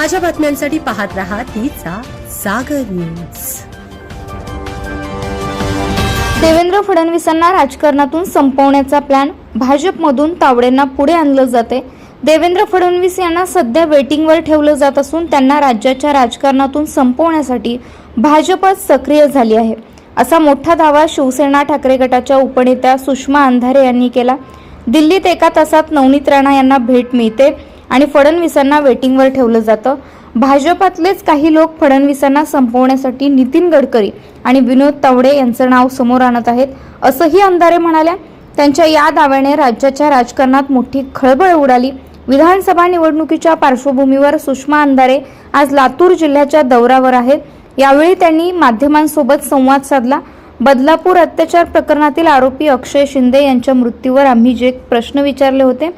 ताज्या बातम्यांसाठी पाहत रहा तिचा सागर न्यूज. देवेंद्र फडणवीसांना राजकारणातून संपवण्याचा प्लॅन भाजपमधून तावडेंना पुढे आणलं जाते. देवेंद्र फडणवीस यांना सध्या वेटिंगवर ठेवलं जात असून त्यांना राज्याच्या राजकारणातून संपवण्यासाठी भाजपच सक्रिय झाली आहे. असा मोठा दावा शिवसेना ठाकरे गटाच्या उपनेत्या सुषमा अंधारे यांनी केला. दिल्लीत एका तासात नवनीत राणा यांना भेट मिळते. आणि फडणवीसांना वेटिंगवर ठेवलं जातं. भाजपातलेच काही लोक फडणवीसांना संपवण्यासाठी नितीन गडकरी आणि विनोद तावडे यांचं नाव समोर आणत आहेत असंही अंधारे म्हणाल्या. त्यांच्या या दाव्याने राज्याच्या राजकारणात मोठी खळबळ उडाली. विधानसभा निवडणुकीच्या पार्श्वभूमीवर सुषमा अंधारे आज लातूर जिल्ह्याच्या दौऱ्यावर आहेत. यावेळी त्यांनी माध्यमांसोबत संवाद साधला. बदलापूर अत्याचार प्रकरणातील आरोपी अक्षय शिंदे यांच्या मृत्यूवर आम्ही जे प्रश्न विचारले होते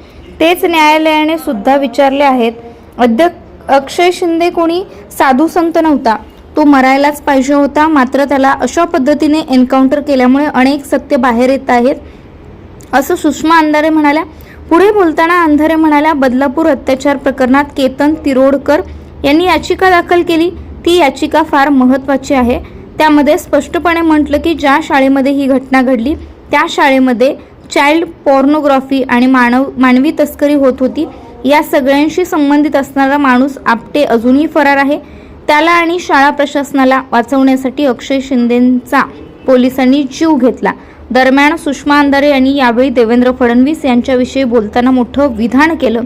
तेच न्यायालयाने सुद्धा विचारले आहेत. अध्यक्ष अक्षय शिंदे कोणी? साधू संत नव्हता. तो मरायलाच पाहिजे होता. मात्र त्याला अशा पद्धतीने एन्काउंटर केल्यामुळे अनेक सत्य बाहेर येत आहेत. असं सुषमा अंधारे म्हणाल्या. पुढे बोलताना अंधारे म्हणाल्या बदलापूर अत्याचार प्रकरणात केतन तिरोडकर यांनी याचिका दाखल केली. ती याचिका फार महत्वाची आहे. त्यामध्ये स्पष्टपणे म्हटलं की ज्या शाळेमध्ये ही घटना घडली त्या शाळेमध्ये चाइल्ड पॉर्नोग्राफी आणि मानव मानवी तस्करी होत होती या सगळ्यांशी संबंधित असणारा माणूस आपटे अजूनही फरार आहे. त्याला आणि शाळा प्रशासनाला वाचवण्यासाठी अक्षय शिंदेचा पोलिसांनी जीव घेतला. दरम्यान सुषमा अंधारे यांनी यावेळी देवेंद्र फडणवीस यांच्याविषयी बोलताना मोठं विधान केलं.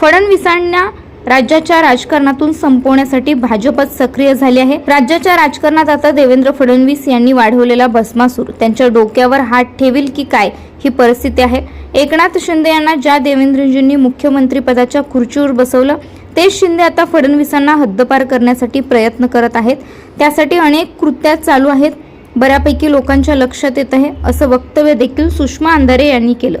फडणवीसांना राज्याच्या राजकारणातून संपवण्यासाठी भाजपच सक्रिय झाले आहे. राज्याच्या राजकारणात आता देवेंद्र फडणवीस यांनी वाढवलेला भस्मासूर. त्यांच्या डोक्यावर हात ठेवील की काय ही परिस्थिती आहे. एकनाथ शिंदे यांना ज्या देवेंद्रजींनी मुख्यमंत्री पदाच्या खुर्चीवर बसवलं तेच शिंदे आता फडणवीसांना हद्दपार करण्यासाठी प्रयत्न करत आहेत. त्यासाठी अनेक कृत्या चालू आहेत. बऱ्यापैकी लोकांच्या लक्षात येत आहे असं वक्तव्य देखील सुषमा अंधारे यांनी केलं.